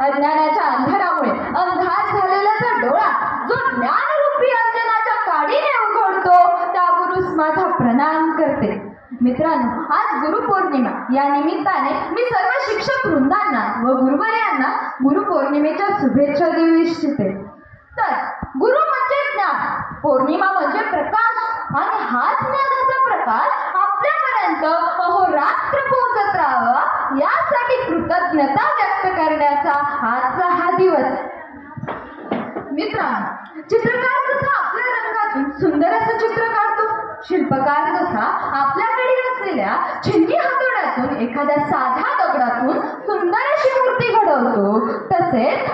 अज्ञानाच्या अंधारामुळे अंधार झालेला जो डोळा जो ज्ञानरूपी अंजनाच्या काडीने उघडतो त्या गुरुस माझा प्रणाम करते. मित्रांनो आज गुरुपौर्णिमा. या निमित्ताने मी सर्व शिक्षक वृंदांना व गुरुवर्यांना गुरुपौर्णिमेच्या शुभेच्छा देऊ इच्छिते. तर गुरु म्हणजे ज्ञान. पौर्णिमा म्हणजे प्रकाश. आणि हाच ज्ञानाचा प्रकाश आपल्यापर्यंत अहोरात्र पोहोचत राहावा. यासाठी कृतज्ञता व्यक्त करण्याचा आजचा हा दिवस. मित्रांनो चित्रकार जसा आपल्या रंगातून सुंदर असं चित्र काढतो शिल्पकार जसा आपल्याकडे असलेल्या छिन्नी हातोड्यातून एखाद्या साध्या दगडातून सुंदर अशी मूर्ती घडवतो तसेच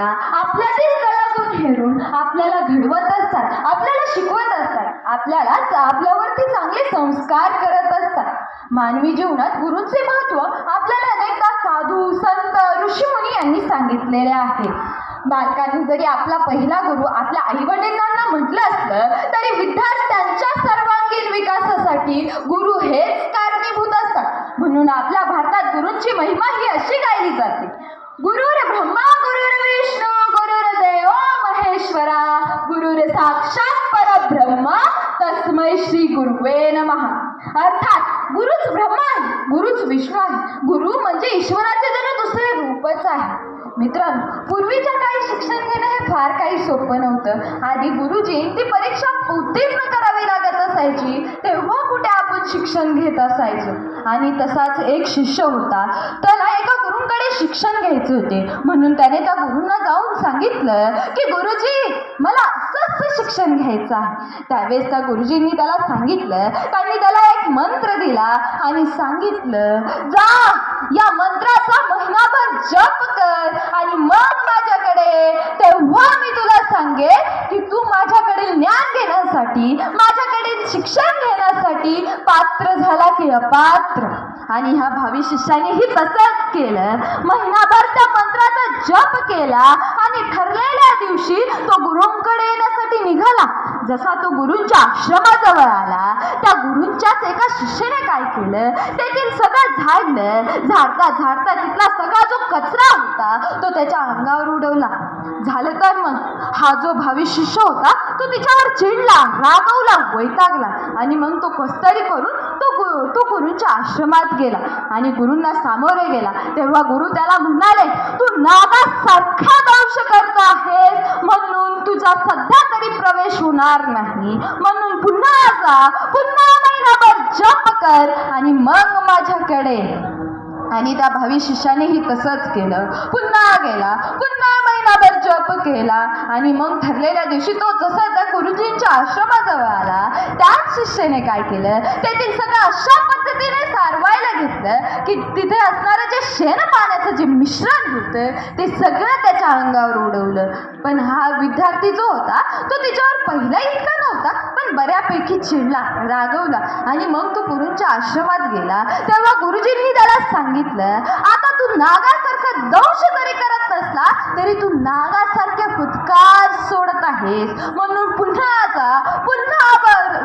करता आपल्यातील कलागुण हेरून आपल्याला घडवत असतात आपल्याला शिकवत असतात आपल्याला आपल्यावरती चांगले संस्कार करत असतात. मानवी जीवनात गुरूंचे महत्त्व आपल्याला अनेकदा साधू संत ऋषीमुनी यांनी सांगितलेले आहे. बालकांनी जरी आपला पहिला गुरु आपल्या आईवडिलांना म्हटलं असलं तरी विद्यार्थ्यांच्या सर्वांगीण विकासासाठी गुरु हेच कारणीभूत असतात. म्हणून आपल्या भारतात गुरूंची महिमा ही अशी गायली जाते. गुरुर ब्रह्मा गुरुर तस्मै श्री गुरुवे नमः. अर्थात गुरुच ब्रह्मा आहे गुरुच विष्णू आहे. गुरु म्हणजे ईश्वराचे जणू दुसरे रूपच आहे. मित्रांनो पूर्वीच्या काळी शिक्षण घेणं हे फार काही सोपं नव्हतं. आधी गुरु परीक्षा उत्तीर्ण करावी लागत असायची तेव्हा कुठे आपण शिक्षण घेत असायचो? आणि तसाच एक शिष्य होता. त्याला एका गुरुंकडे शिक्षण घ्यायचे होते. म्हणून त्याने त्या गुरुंना जाऊन सांगितलं की गुरुजी मला शिक्षण घ्यायचं. आहे त्यावेळेस त्या गुरुजींनी त्याला सांगितलं त्यांनी त्याला एक मंत्र दिला आणि सांगितलं जा या मंत्राचा महिनाभर जप कर आणि मग माझ्याकडे तेव्हा मी तुला सांगेन की तू माझ्याकडे ज्ञान घेण्यासाठी माझ्याकडे शिक्षण घेण्यासाठी पात्र झाला की अपात्र. आणि ह्या भावी शिष्यानेही तसंच केलं. महिनाभर त्या मंत्राचा जप केला आणि ठरलेल्या दिवशी तो गुरुंकडे येण्यासाठी निघाला. जसा तो गुरुंच्या आश्रमाजवळ आला त्या गुरुंच्याच एका शिष्याने काय केलं? तेथील सगळं झाडलं. झाडता झाडता तिथला सगळा जो कचरा होता तो त्याच्या अंगावर उडवला. झालं तर मग. हा जो भावी शिष्य होता तो तिच्यावर चिडला रागवला वैतागला आणि मग तो कसतरी करून तो गु तो गुरूंच्या आश्रमात गेला आणि गुरूंना सामोरे गेला. तेव्हा गुरु त्याला म्हणाले तू नागासारखा दंश करत आहेस. म्हणून तुझा सध्या तरी प्रवेश होणार नाही. म्हणून पुन्हा जा पुन्हा महिनाभर जप कर आणि मग माझ्याकडे आणि त्या भावी शिष्यानेही तसंच केलं. पुन्हा गेला पुन्हा जप केला आणि मग ठरलेल्या दिवशी तो जसा त्या गुरुजींच्या आश्रमाजवळ आला त्याच शिष्याने काय केलं? तेथील सगळं अशा पद्धतीने सारवायला घेतलं की तिथे असणारं जे शेण पाण्याचं जे मिश्रण होतं ते सगळं त्याच्या अंगावर उडवलं. पण हा विद्यार्थी जो होता तो तिच्यावर पहिला इतका नव्हता पण बऱ्यापैकी चिडला रागवला आणि मग तो गुरूंच्या आश्रमात गेला. तेव्हा गुरुजींनी त्याला सांगितलं आता तू नागासारखं दंश जरी करत नसला तरी तू नागासारखे फुतकार सोडत आहेस. म्हणून पुन्हा आता पुन्हा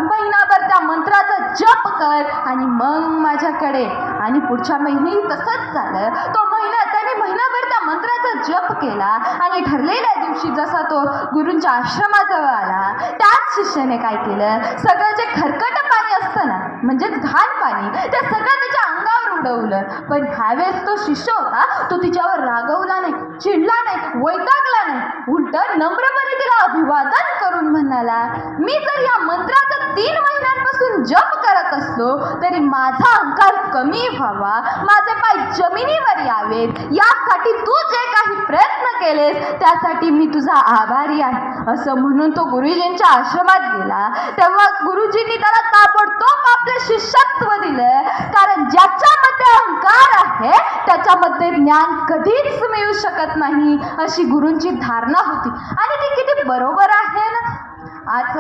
महिनाभर त्या मंत्राचा जप कर. आणि मग माझ्याकडे आणि पुढच्या महिन्याही तसंच झालं. तो महिना महिनाभर त्या मंत्राचा जप केला आणि ठरलेल्या दिवशी जसा तो गुरूंच्या आश्रमाजवळ आला त्याच शिष्याने काय केलं? सगळं जे खरकट पाणी असतं ना म्हणजेच घाण पाणी त्या सगळं त्याच्या अंगावर उडवलं. पण ह्यावेळेस तो शिष्य होता तो तिच्यावर रागवला नाही चिडला नाही वैतागला नाही. उलट नम्रपणे तिला अभिवादन करून म्हणाला मी जर या मंत्राचा तीन महिन्यात जप करत असलो तरी माझा अहंकार कमी व्हावा माझे पाय जमिनीवर यावेत. यासाठी तू जे काही प्रयत्न केलेस त्यासाठी मी तुझा आभारी आहे. असं म्हणून तो गुरुजींच्या आश्रमात गेला. तेव्हा गुरुजींनी त्याला ताबडतोब आपलं शिष्यत्व दिलं. कारण ज्याच्यामध्ये अहंकार आहे त्याच्यामध्ये ज्ञान कधीच मिळू शकत नाही अशी गुरूंची धारणा होती. आणि ती किती बरोबर आहे ना? आज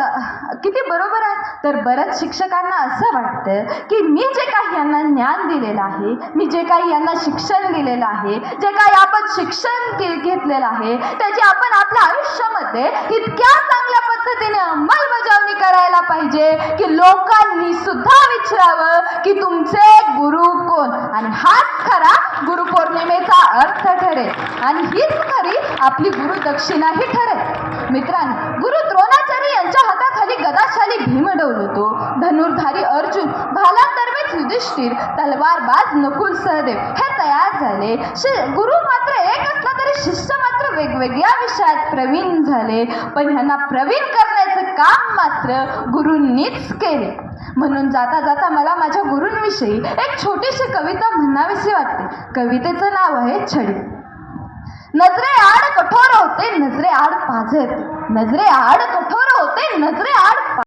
किती बरोबर आहे. तर बऱ्याच शिक्षकांना असं वाटतं की मी जे काही यांना ज्ञान दिलेलं आहे मी जे काही यांना शिक्षण दिलेलं आहे जे काही आपण शिक्षण घेतलेलं आहे त्याची आपण आपल्या आयुष्यामध्ये इतक्या चांगल्या पद्धतीने अंमलबजावणी करायला पाहिजे की लोकांनी सुद्धा विचारावं की तुमचे गुरु कोण? आणि हाच खरा गुरुपौर्णिमेचा अर्थ ठरेल. आणि हीच खरी आपली गुरुदक्षिणाही ठरेल. मित्रांनो गुरु होतो. धनुर्धारी अर्जुन भालांतर्फेच युधिष्ठिर तलवारबाज नकुल सहदेव हे तयार झाले. शि गुरु मात्र एक असला तरी शिष्य मात्र वेगवेगळ्या विषयात प्रवीण झाले. पण ह्यांना प्रवीण करण्याचं काम मात्र गुरूंनीच केले. म्हणून जाता जाता मला माझ्या गुरूंविषयी एक छोटीशी कविता म्हणावीशी वाटते. कवितेचं नाव आहे छडी. नजरे आड कठोर होते नजरे आड पाझर. नजरे आड कठोर होते नजरे आड